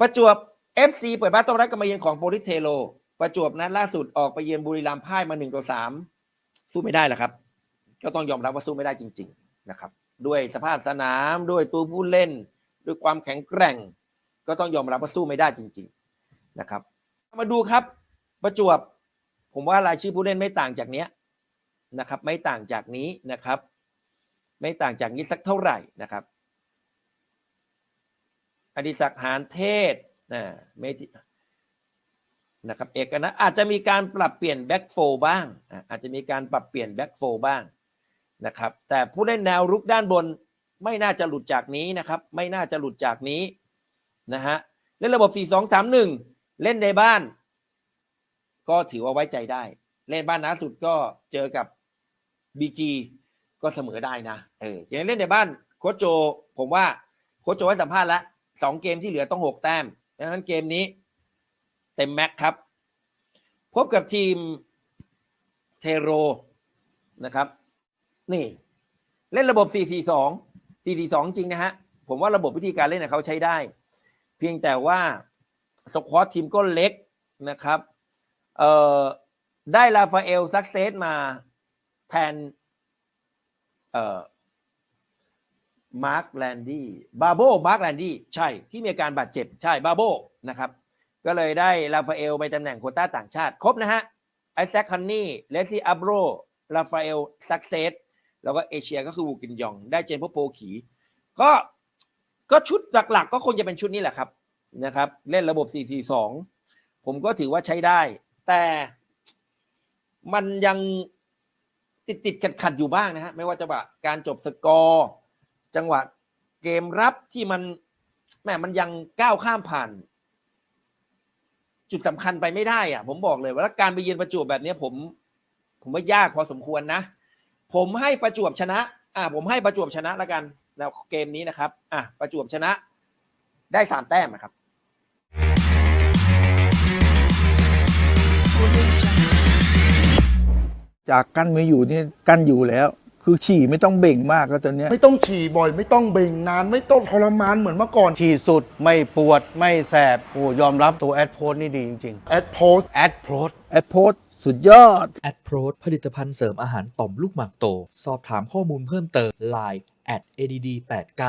ประจวบ FC เปิดบ้านต้อนรับกับมาเยือนของโปลิสเทโล ประจวบนัดล่าสุดออกไปเยือนบุรีรัมย์พ่ายมาหนึ่งต่อสามสู้ไม่ได้หละครับ ก็ต้องยอมรับว่าสู้ไม่ได้จริง ๆนะครับ ด้วยสภาพสนามด้วยตัวผู้เล่น ด้วยความแข็งแกร่ง ก็ต้องยอมรับว่าสู้ไม่ได้จริง ๆนะครับ มาดูครับ ประจวบ ผมว่ารายชื่อผู้เล่นไม่ต่างจากเนี้ยนะครับ ไม่ต่างจากนี้นะครับ ไม่ต่างจากนี้สักเท่าไหร่นะครับ อดิศักดิ์หานเทศนะเมธินะครับเอกนะอาจจะมีการปรับเปลี่ยนแบ็กโฟบ้าง อาจจะมีการปรับเปลี่ยนแบ็กโฟบ้างนะครับ แต่ผู้เล่นแนวรุกด้านบนไม่น่าจะหลุดจากนี้นะครับ ไม่น่าจะหลุดจากนี้นะฮะเล่นระบบ 4-2-3-1 เล่นในบ้าน ก็ถือว่าไว้ใจได้ เล่นบ้านนะสุดก็เจอกับบีจีก็เสมอได้นะเอออย่างเล่นในบ้านโคชโจ ผมว่าโคชโจให้สัมภาษณ์แล้ว สองเกมที่เหลือต้องหกแต้มดังนั้นเกมนี้ เต็มแม็กครับ พบกับทีมเทโรนะครับ นี่ เล่นระบบ 4-4-2 4-4-2 จริงนะฮะ ผมว่าระบบวิธีการเล่นของเขาใช้ได้ เพียงแต่ว่าสควอตทีมก็เล็กนะครับเอ่อได้ราฟาเอลซักเซสมาแทนเอ่อ มาร์คแลนดี้บาโบมาร์คแลนดี้ใช่ที่มีอาการบาดเจ็บใช่บาโบนะครับก็เลยได้ราฟาเอลไปตำแหน่งโคต้าต่างชาติ ครบนะฮะไอแซคฮันนี่เลซี่อับโรราฟาเอลซักเซสแล้วก็เอเชียก็คือวูกินยอง ได้เจนพวกโปขีก็ก็ชุดหลักๆ ก็คงจะเป็นชุดนี้แหละครับนะครับ เล่นระบบ 4-4-2 ผมก็ถือว่าใช้ได้ แต่มันยังติดติดขัดขัดอยู่บ้างนะฮะ ไม่ว่าจะว่าการจบสกอร์ จังหวะเกมรับที่มันแหมมันยังก้าวข้ามผ่าน จุดสำคัญไปไม่ได้อะผมบอกเลยว่าการไปเยือนประจวบแบบนี้ผม ผมว่ายากพอสมควรนะ ผมให้ประจวบชนะ อ่า ผมให้ประจวบชนะแล้วกันแล้วเกมนี้นะครับ อะประจวบชนะ ได้สามแต้มนะครับจากกั้นไม่อยู่นี่กั้นอยู่แล้ว คือฉี่ไม่ต้องเบ่งมากก็ตอนเนี้ยไม่ต้องฉี่บ่อย ไม่ต้องเบ่งนาน ไม่ต้องทรมานเหมือนเมื่อก่อนฉีดสุดไม่ปวดไม่แสบโอ้ยอมรับตัวแอดโพสนี่ดีจริงแอดโพสๆแอดโพสแอดโพสสุดยอดแอดโพรดผลิตภัณฑ์เสริมอาหารต่อมลูกหมากโต สอบถามข้อมูลเพิ่มเติม Line at add89